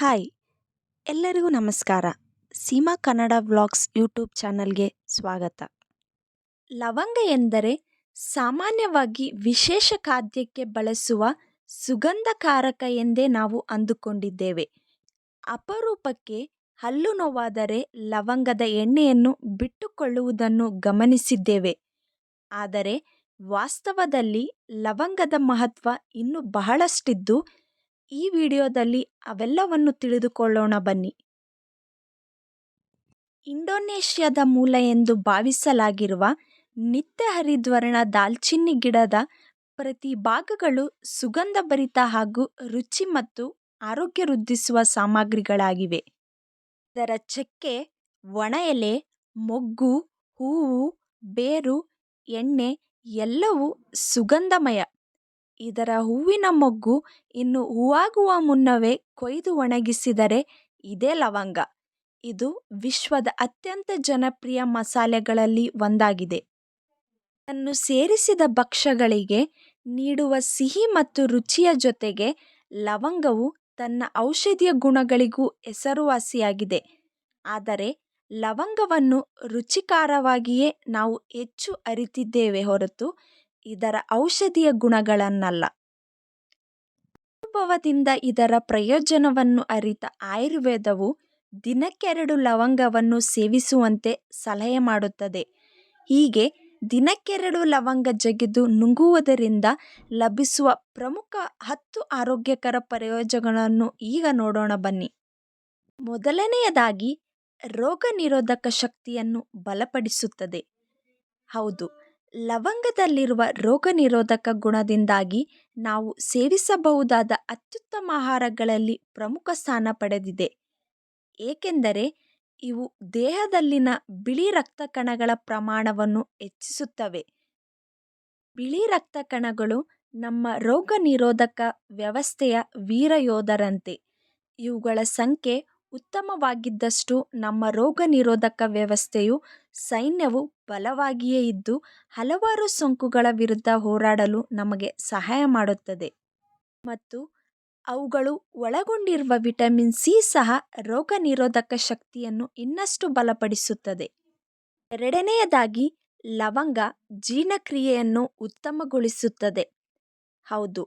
Hi, ಎಲ್ಲರಿಗೂ ನಮಸ್ಕಾರ. Seema Kannada vlogs YouTube ಚಾನಲ್ಗೆ ಸ್ವಾಗತ. ಲವಂಗ ಎಂದರೆ ಸಾಮಾನ್ಯವಾಗಿ ವಿಶೇಷ ಖಾದ್ಯಕ್ಕೆ ಬಳಸುವ ಸುಗಂಧಕಾರಕ ಎಂದೇ ನಾವು ಅಂದುಕೊಂಡಿದ್ದೇವೆ. ಅಪರೂಪಕ್ಕೆ ಹಲ್ಲು ನೋವಾದರೆ ಲವಂಗದ ಎಣ್ಣೆಯನ್ನು ಬಿಟ್ಟುಕೊಳ್ಳುವುದನ್ನು ಗಮನಿಸಿದ್ದೇವೆ. ಆದರೆ ವಾಸ್ತವದಲ್ಲಿ ಲವಂಗದ ಮಹತ್ವ ಇನ್ನೂ ಬಹಳಷ್ಟಿದ್ದು ಈ ವಿಡಿಯೋದಲ್ಲಿ ಅವೆಲ್ಲವನ್ನು ತಿಳಿದುಕೊಳ್ಳೋಣ ಬನ್ನಿ. ಇಂಡೋನೇಷ್ಯಾದ ಮೂಲ ಎಂದು ಭಾವಿಸಲಾಗಿರುವ ನಿತ್ಯ ಹರಿದ್ವರ್ಣ ದಾಲ್ಚಿನ್ನಿ ಗಿಡದ ಪ್ರತಿ ಭಾಗಗಳು ಸುಗಂಧಭರಿತ ಹಾಗೂ ರುಚಿ ಮತ್ತು ಆರೋಗ್ಯ ವೃದ್ಧಿಸುವ ಸಾಮಗ್ರಿಗಳಾಗಿವೆ. ಇದರ ಚಕ್ಕೆ, ಒಣ ಎಲೆ, ಮೊಗ್ಗು, ಹೂವು, ಬೇರು, ಎಣ್ಣೆ ಎಲ್ಲವೂ ಸುಗಂಧಮಯ. ಇದರ ಹೂವಿನ ಮೊಗ್ಗು ಇನ್ನು ಹೂವಾಗುವ ಮುನ್ನವೇ ಕೊಯ್ದು ಒಣಗಿಸಿದರೆ ಇದೇ ಲವಂಗ. ಇದು ವಿಶ್ವದ ಅತ್ಯಂತ ಜನಪ್ರಿಯ ಮಸಾಲೆಗಳಲ್ಲಿ ಒಂದಾಗಿದೆ. ಇದನ್ನು ಸೇರಿಸಿದ ಭಕ್ಷ್ಯಗಳಿಗೆ ನೀಡುವ ಸಿಹಿ ಮತ್ತು ರುಚಿಯ ಜೊತೆಗೆ ಲವಂಗವು ತನ್ನ ಔಷಧೀಯ ಗುಣಗಳಿಗೂ ಹೆಸರುವಾಸಿಯಾಗಿದೆ. ಆದರೆ ಲವಂಗವನ್ನು ರುಚಿಕಾರವಾಗಿಯೇ ನಾವು ಹೆಚ್ಚು ಅರಿತಿದ್ದೇವೆ ಹೊರತು ಇದರ ಔಷಧೀಯ ಗುಣಗಳನ್ನಲ್ಲ. ಅನುಭವದಿಂದ ಇದರ ಪ್ರಯೋಜನವನ್ನು ಅರಿತ ಆಯುರ್ವೇದವು ದಿನಕ್ಕೆರಡು ಲವಂಗವನ್ನು ಸೇವಿಸುವಂತೆ ಸಲಹೆ ಮಾಡುತ್ತದೆ. ಹೀಗೆ ದಿನಕ್ಕೆರಡು ಲವಂಗ ಜಗಿದು ನುಂಗುವುದರಿಂದ ಲಭಿಸುವ ಪ್ರಮುಖ ಹತ್ತು ಆರೋಗ್ಯಕರ ಪ್ರಯೋಜನಗಳನ್ನು ಈಗ ನೋಡೋಣ ಬನ್ನಿ. ಮೊದಲನೆಯದಾಗಿ ರೋಗ ನಿರೋಧಕ ಶಕ್ತಿಯನ್ನು ಬಲಪಡಿಸುತ್ತದೆ. ಹೌದು ಲವಂಗದಲ್ಲಿರುವ ರೋಗನಿರೋಧಕ ಗುಣದಿಂದಾಗಿ ನಾವು ಸೇವಿಸಬಹುದಾದ ಅತ್ಯುತ್ತಮ ಆಹಾರಗಳಲ್ಲಿ ಪ್ರಮುಖ ಸ್ಥಾನ ಪಡೆದಿದೆ. ಏಕೆಂದರೆ ಇವು ದೇಹದಲ್ಲಿನ ಬಿಳಿ ರಕ್ತ ಕಣಗಳ ಪ್ರಮಾಣವನ್ನು ಹೆಚ್ಚಿಸುತ್ತವೆ. ಬಿಳಿ ರಕ್ತ ಕಣಗಳು ನಮ್ಮ ರೋಗ ನಿರೋಧಕ ವ್ಯವಸ್ಥೆಯ ವೀರಯೋಧರಂತೆ. ಇವುಗಳ ಸಂಖ್ಯೆ ಉತ್ತಮವಾಗಿದ್ದಷ್ಟು ನಮ್ಮ ರೋಗ ನಿರೋಧಕ ವ್ಯವಸ್ಥೆಯು ಸೈನ್ಯವು ಬಲವಾಗಿಯೇ ಇದ್ದು, ಹಲವಾರು ಸೋಂಕುಗಳ ವಿರುದ್ಧ ಹೋರಾಡಲು ನಮಗೆ ಸಹಾಯ ಮಾಡುತ್ತದೆ. ಮತ್ತು ಅವುಗಳು ಒಳಗೊಂಡಿರುವ ವಿಟಮಿನ್ ಸಿ ಸಹ ರೋಗ ನಿರೋಧಕ ಶಕ್ತಿಯನ್ನು ಇನ್ನಷ್ಟು ಬಲಪಡಿಸುತ್ತದೆ. ಎರಡನೆಯದಾಗಿ, ಲವಂಗ ಜೀರ್ಣಕ್ರಿಯೆಯನ್ನು ಉತ್ತಮಗೊಳಿಸುತ್ತದೆ. ಹೌದು,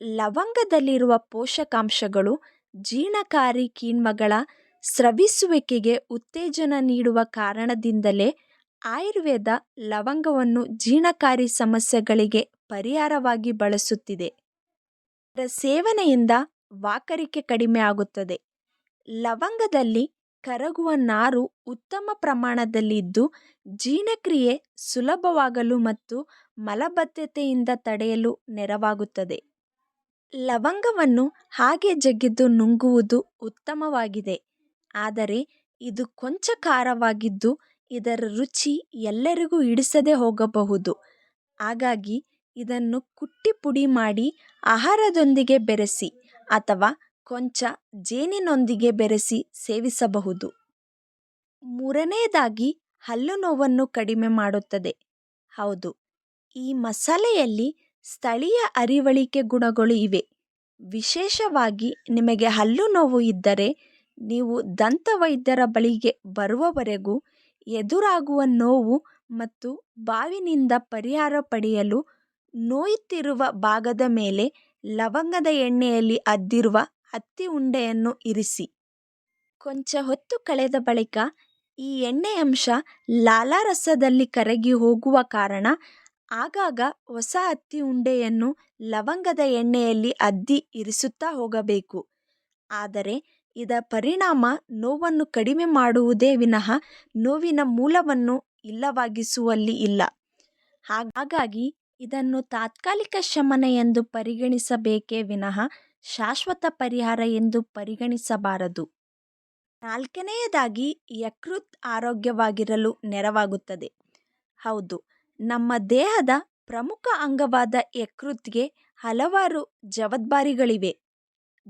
ಲವಂಗದಲ್ಲಿರುವ ಪೋಷಕಾಂಶಗಳು ಜೀರ್ಣಕಾರಿ ಕಿಣ್ವಗಳ ಸ್ರವಿಸುವಿಕೆಗೆ ಉತ್ತೇಜನ ನೀಡುವ ಕಾರಣದಿಂದಲೇ ಆಯುರ್ವೇದ ಲವಂಗವನ್ನು ಜೀರ್ಣಕಾರಿ ಸಮಸ್ಯೆಗಳಿಗೆ ಪರಿಹಾರವಾಗಿ ಬಳಸುತ್ತಿದೆ. ಅದರ ಸೇವನೆಯಿಂದ ವಾಕರಿಕೆ ಕಡಿಮೆ ಆಗುತ್ತದೆ. ಲವಂಗದಲ್ಲಿ ಕರಗುವ ನಾರು ಉತ್ತಮ ಪ್ರಮಾಣದಲ್ಲಿದ್ದು, ಜೀರ್ಣಕ್ರಿಯೆ ಸುಲಭವಾಗಲು ಮತ್ತು ಮಲಬದ್ಧತೆಯಿಂದ ತಡೆಯಲು ನೆರವಾಗುತ್ತದೆ. ಲವಂಗವನ್ನು ಹಾಗೆ ಜಗಿದು ನುಂಗುವುದು ಉತ್ತಮವಾಗಿದೆ. ಆದರೆ ಇದು ಕೊಂಚ ಖಾರವಾಗಿದ್ದು ಇದರ ರುಚಿ ಎಲ್ಲರಿಗೂ ಹಿಡಿಸದೆ ಹೋಗಬಹುದು. ಹಾಗಾಗಿ ಇದನ್ನು ಕುಟ್ಟಿ ಪುಡಿ ಮಾಡಿ ಆಹಾರದೊಂದಿಗೆ ಬೆರೆಸಿ ಅಥವಾ ಕೊಂಚ ಜೇನಿನೊಂದಿಗೆ ಬೆರೆಸಿ ಸೇವಿಸಬಹುದು. ಮೂರನೆಯದಾಗಿ ಹಲ್ಲು ನೋವನ್ನು ಕಡಿಮೆ ಮಾಡುತ್ತದೆ. ಹೌದು, ಈ ಮಸಾಲೆಯಲ್ಲಿ ಸ್ಥಳೀಯ ಅರಿವಳಿಕೆ ಗುಣಗಳು ಇವೆ. ವಿಶೇಷವಾಗಿ ನಿಮಗೆ ಹಲ್ಲು ನೋವು ಇದ್ದರೆ ನೀವು ದಂತವೈದ್ಯರ ಬಳಿಗೆ ಬರುವವರೆಗೂ ಎದುರಾಗುವ ನೋವು ಮತ್ತು ಬಾವಿನಿಂದ ಪರಿಹಾರ ಪಡೆಯಲು ನೋಯುತ್ತಿರುವ ಭಾಗದ ಮೇಲೆ ಲವಂಗದ ಎಣ್ಣೆಯಲ್ಲಿ ಅದ್ದಿರುವ ಹತ್ತಿ ಉಂಡೆಯನ್ನು ಇರಿಸಿ. ಕೊಂಚ ಹೊತ್ತು ಕಳೆದ ಬಳಿಕ ಈ ಎಣ್ಣೆಯಂಶ ಲಾಲಾರಸದಲ್ಲಿ ಕರಗಿ ಹೋಗುವ ಕಾರಣ ಆಗಾಗ ಹೊಸ ಹತ್ತಿ ಉಂಡೆಯನ್ನು ಲವಂಗದ ಎಣ್ಣೆಯಲ್ಲಿ ಅದ್ದಿ ಇರಿಸುತ್ತಾ ಹೋಗಬೇಕು. ಆದರೆ ಇದರ ಪರಿಣಾಮ ನೋವನ್ನು ಕಡಿಮೆ ಮಾಡುವುದೇ ವಿನಃ ನೋವಿನ ಮೂಲವನ್ನು ಇಲ್ಲವಾಗಿಸುವಲ್ಲಿ ಇಲ್ಲ. ಹಾಗಾಗಿ ಇದನ್ನು ತಾತ್ಕಾಲಿಕ ಶಮನ ಎಂದು ಪರಿಗಣಿಸಬೇಕೇ ವಿನಃ ಶಾಶ್ವತ ಪರಿಹಾರ ಎಂದು ಪರಿಗಣಿಸಬಾರದು. ನಾಲ್ಕನೆಯದಾಗಿ ಯಕೃತ್ ಆರೋಗ್ಯವಾಗಿರಲು ನೆರವಾಗುತ್ತದೆ. ಹೌದು ನಮ್ಮ ದೇಹದ ಪ್ರಮುಖ ಅಂಗವಾದ ಯಕೃತ್ಗೆ ಹಲವಾರು ಜವಾಬ್ದಾರಿಗಳಿವೆ.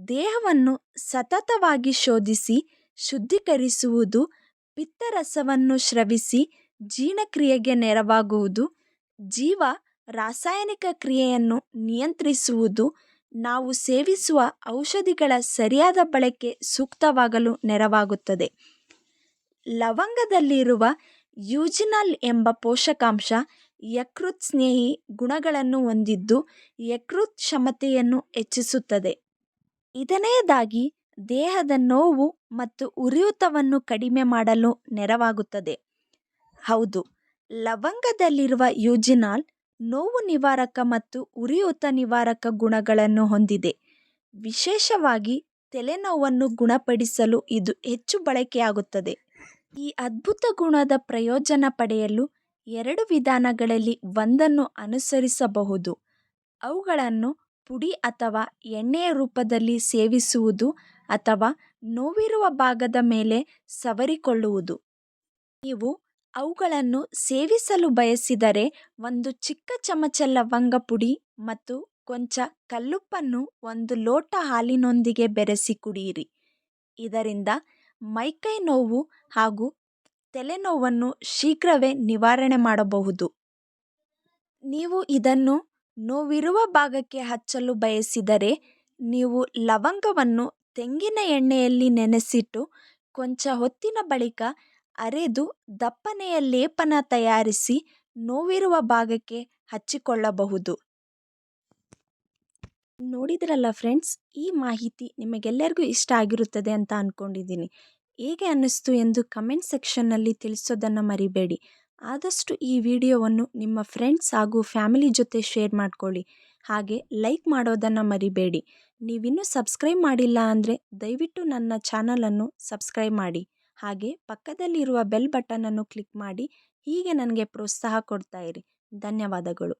ದೇಹವನ್ನು ಸತತವಾಗಿ ಶೋಧಿಸಿ, ಶುದ್ಧೀಕರಿಸುವುದು, ಪಿತ್ತರಸವನ್ನು ಸ್ರವಿಸಿ, ಜೀರ್ಣಕ್ರಿಯೆಗೆ ನೆರವಾಗುವುದು, ಜೀವ ರಾಸಾಯನಿಕ ಕ್ರಿಯೆಯನ್ನು ನಿಯಂತ್ರಿಸುವುದು, ನಾವು ಸೇವಿಸುವ ಔಷಧಿಗಳ ಸರಿಯಾದ ಬಳಕೆ ಸೂಕ್ತವಾಗಲು ನೆರವಾಗುತ್ತದೆ. ಲವಂಗದಲ್ಲಿರುವ ಯೂಜಿನಲ್ ಎಂಬ ಪೋಷಕಾಂಶ ಯಕೃತ್ ಸ್ನೇಹಿ ಗುಣಗಳನ್ನು ಹೊಂದಿದ್ದು ಯಕೃತ್ ಕ್ಷಮತೆಯನ್ನು ಹೆಚ್ಚಿಸುತ್ತದೆ. ಇದನೆಯದಾಗಿ ದೇಹದ ನೋವು ಮತ್ತು ಉರಿಯೂತವನ್ನು ಕಡಿಮೆ ಮಾಡಲು ನೆರವಾಗುತ್ತದೆ. ಹೌದು, ಲವಂಗದಲ್ಲಿರುವ ಯೂಜಿನಾಲ್ ನೋವು ನಿವಾರಕ ಮತ್ತು ಉರಿಯೂತ ನಿವಾರಕ ಗುಣಗಳನ್ನು ಹೊಂದಿದೆ. ವಿಶೇಷವಾಗಿ ತಲೆನೋವನ್ನು ಗುಣಪಡಿಸಲು ಇದು ಹೆಚ್ಚು ಬಳಕೆಯಾಗುತ್ತದೆ. ಈ ಅದ್ಭುತ ಗುಣದ ಪ್ರಯೋಜನ ಪಡೆಯಲು ಎರಡು ವಿಧಾನಗಳಲ್ಲಿ ಒಂದನ್ನು ಅನುಸರಿಸಬಹುದು. ಅವುಗಳನ್ನು ಪುಡಿ ಅಥವಾ ಎಣ್ಣೆಯ ರೂಪದಲ್ಲಿ ಸೇವಿಸುವುದು ಅಥವಾ ನೋವಿರುವ ಭಾಗದ ಮೇಲೆ ಸವರಿಕೊಳ್ಳುವುದು. ನೀವು ಅವುಗಳನ್ನು ಸೇವಿಸಲು ಬಯಸಿದರೆ ಒಂದು ಚಿಕ್ಕ ಚಮಚ ಲವಂಗ ಪುಡಿ ಮತ್ತು ಕೊಂಚ ಕಲ್ಲುಪ್ಪನ್ನು ಒಂದು ಲೋಟ ಹಾಲಿನೊಂದಿಗೆ ಬೆರೆಸಿ ಕುಡಿಯಿರಿ. ಇದರಿಂದ ಮೈಕೈ ನೋವು ಹಾಗೂ ತಲೆನೋವನ್ನು ಶೀಘ್ರವೇ ನಿವಾರಣೆ ಮಾಡಬಹುದು. ನೀವು ಇದನ್ನು ನೋವಿರುವ ಭಾಗಕ್ಕೆ ಹಚ್ಚಲು ಬಯಸಿದರೆ ನೀವು ಲವಂಗವನ್ನು ತೆಂಗಿನ ಎಣ್ಣೆಯಲ್ಲಿ ನೆನೆಸಿಟ್ಟು ಕೊಂಚ ಹೊತ್ತಿನ ಬಳಿಕ ಅರೆದು ದಪ್ಪನೆಯ ಲೇಪನ ತಯಾರಿಸಿ ನೋವಿರುವ ಭಾಗಕ್ಕೆ ಹಚ್ಚಿಕೊಳ್ಳಬಹುದು. ನೋಡಿದ್ರಲ್ಲ ಫ್ರೆಂಡ್ಸ್, ಈ ಮಾಹಿತಿ ನಿಮಗೆಲ್ಲರಿಗೂ ಇಷ್ಟ ಆಗಿರುತ್ತದೆ ಅಂತ ಅಂದ್ಕೊಂಡಿದ್ದೀನಿ ಹೇಗೆ ಅನ್ನಿಸ್ತು ಎಂದು ಕಮೆಂಟ್ ಸೆಕ್ಷನ್ನಲ್ಲಿ ತಿಳಿಸೋದನ್ನು ಮರಿಬೇಡಿ. ಆದಷ್ಟು ಈ ವಿಡಿಯೋವನ್ನು ನಿಮ್ಮ ಫ್ರೆಂಡ್ಸ್ ಹಾಗೂ ಫ್ಯಾಮಿಲಿ ಜೊತೆ ಶೇರ್ ಮಾಡಿಕೊಳ್ಳಿ. ಹಾಗೆ ಲೈಕ್ ಮಾಡೋದನ್ನು ಮರಿಬೇಡಿ. ನೀವಿನ್ನೂ ಸಬ್ಸ್ಕ್ರೈಬ್ ಮಾಡಿಲ್ಲ ಅಂದರೆ ದಯವಿಟ್ಟು ನನ್ನ ಚಾನಲನ್ನು ಸಬ್ಸ್ಕ್ರೈಬ್ ಮಾಡಿ. ಹಾಗೆ ಪಕ್ಕದಲ್ಲಿರುವ ಬೆಲ್ ಬಟನನ್ನು ಕ್ಲಿಕ್ ಮಾಡಿ. ಹೀಗೆ ನನಗೆ ಪ್ರೋತ್ಸಾಹ ಕೊಡ್ತಾಯಿರಿ ಧನ್ಯವಾದಗಳು.